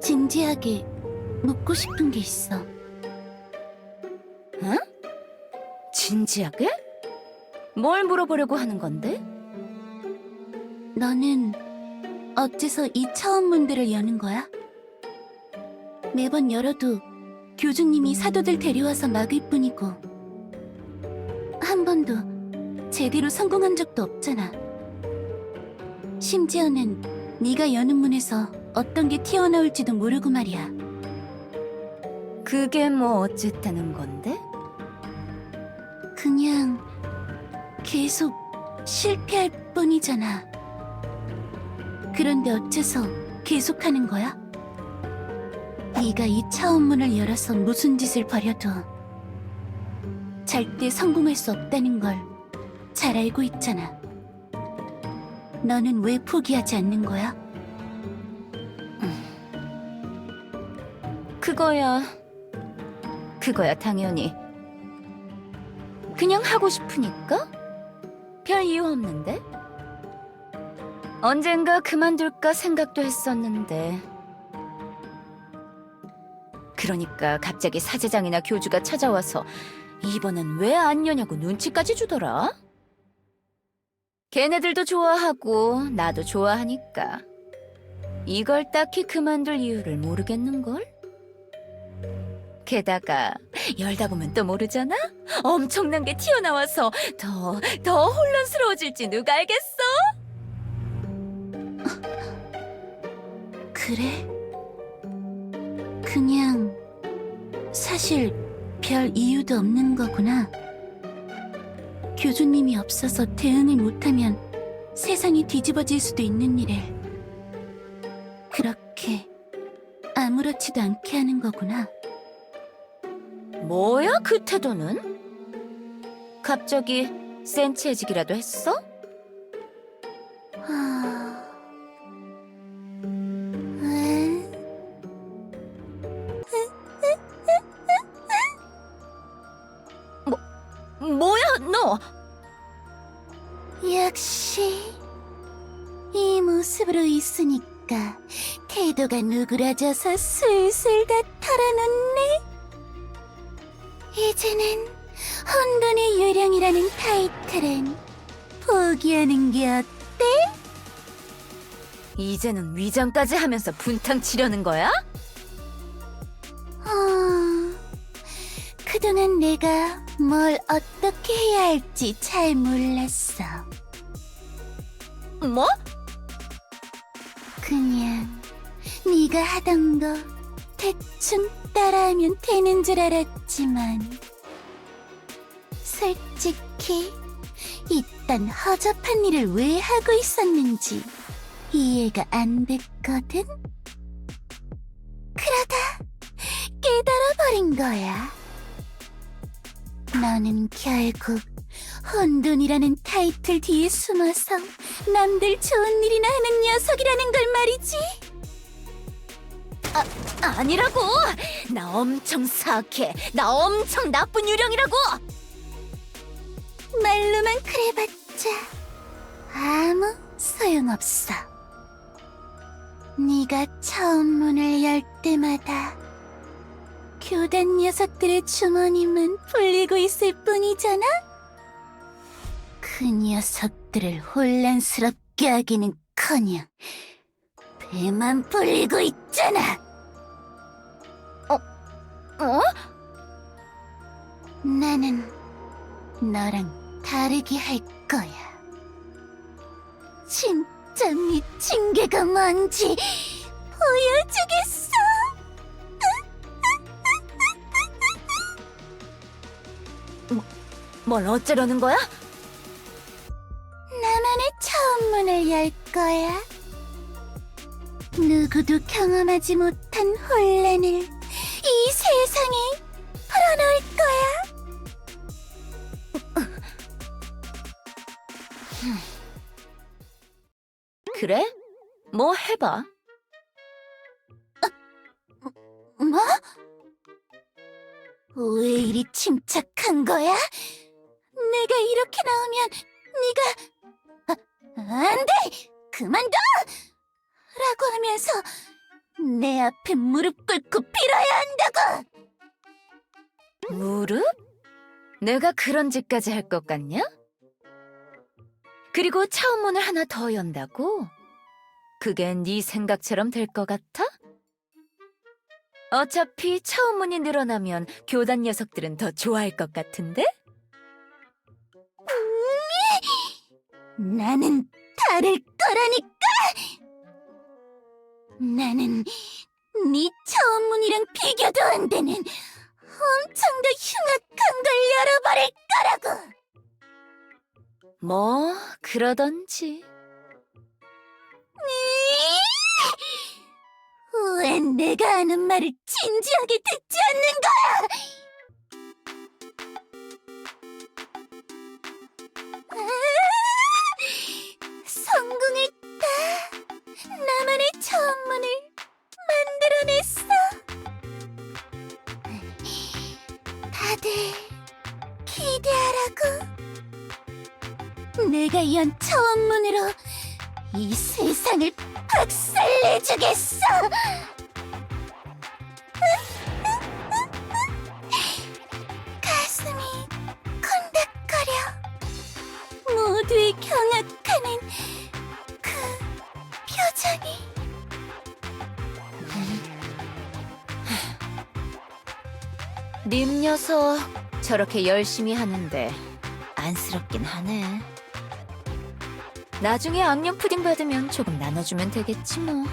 진지하게 묻고 싶은 게 있어. 응? 진지하게? 뭘 물어보려고 하는 건데? 너는 어째서 이 차원 문들을 여는 거야? 매번 열어도 교주님이 사도들 데려와서 막을 뿐이고 한 번도 제대로 성공한 적도 없잖아. 심지어는 네가 여는 문에서 어떤 게 튀어나올지도 모르고 말이야. 그게 뭐 어쨌다는 건데? 그냥 계속 실패할 뿐이잖아. 그런데 어째서 계속하는 거야? 네가 이 차원문을 열어서 무슨 짓을 벌여도 절대 성공할 수 없다는 걸 잘 알고 있잖아. 너는 왜 포기하지 않는 거야? 그거야. 그거야, 당연히. 그냥 하고 싶으니까? 별 이유 없는데? 언젠가 그만둘까 생각도 했었는데. 그러니까 갑자기 사제장이나 교주가 찾아와서 이번엔 왜 안 여냐고 눈치까지 주더라? 걔네들도 좋아하고 나도 좋아하니까. 이걸 딱히 그만둘 이유를 모르겠는걸? 게다가 열다 보면 또 모르잖아? 엄청난 게 튀어나와서 더, 더 혼란스러워질지 누가 알겠어? 그래? 그냥 사실 별 이유도 없는 거구나. 교주님이 없어서 대응을 못하면 세상이 뒤집어질 수도 있는 일에 그렇게 아무렇지도 않게 하는 거구나. 뭐야 그 태도는? 갑자기 센치해지기라도 했어? 하... 왜? 뭐야 너? 역시 이 모습으로 있으니까 태도가 누그러져서 술술 다 털어놓네. 이제는 혼돈의 요령이라는 타이틀은 포기하는 게 어때? 이제는 위장까지 하면서 분탕 치려는 거야? 어... 그동안 내가 뭘 어떻게 해야 할지 잘 몰랐어. 뭐? 그냥 네가 하던 거 대충 따라하면 되는 줄 알았지만 솔직히 이딴 허접한 일을 왜 하고 있었는지 이해가 안 됐거든? 그러다 깨달아버린 거야. 너는 결국 혼돈이라는 타이틀 뒤에 숨어서 남들 좋은 일이나 하는 녀석이라는 걸 말이지. 아니라고! 나 엄청 사악해. 나 엄청 나쁜 유령이라고! 말로만 그래봤자 아무 소용없어. 네가 처음 문을 열 때마다 교단 녀석들의 주머니만 풀리고 있을 뿐이잖아. 그 녀석들을 혼란스럽게 하기는커녕 배만 불리고 있잖아. 어? 나는 너랑 다르게 할 거야. 진짜 미친 개가 뭔지 보여주겠어. 뭘 어쩌려는 거야? 나만의 처음 문을 열 거야. 누구도 경험하지 못한 혼란을 이 세상에 풀어놓을 거야. 그래? 뭐 해봐. 뭐? 왜 이리 침착한 거야? 내가 이렇게 나오면 네가 아, 안 돼! 그만둬! 라고 하면서 내 앞에 무릎 꿇고 빌어야 한다고! 무릎? 내가 그런 짓까지 할 것 같냐? 그리고 차원문을 하나 더 연다고? 그게 네 생각처럼 될 것 같아? 어차피 차원문이 늘어나면 교단 녀석들은 더 좋아할 것 같은데? 나는 다를 거라니까! 나는 네 차원문이랑 비교도 안 되는 엄청 더 흉악한 걸 열어버릴 거라고! 뭐, 그러던지. 왜 내가 하는 말을 진지하게 듣지 않는 거야? 내가 연 처음문으로 이 세상을 박살내주겠어! 가슴이 콩닥거려. 모두의 경악하는 그 표정이. 님 녀석 저렇게 열심히 하는데 안쓰럽긴 하네. 나중에 악령 푸딩 받으면 조금 나눠주면 되겠지 뭐.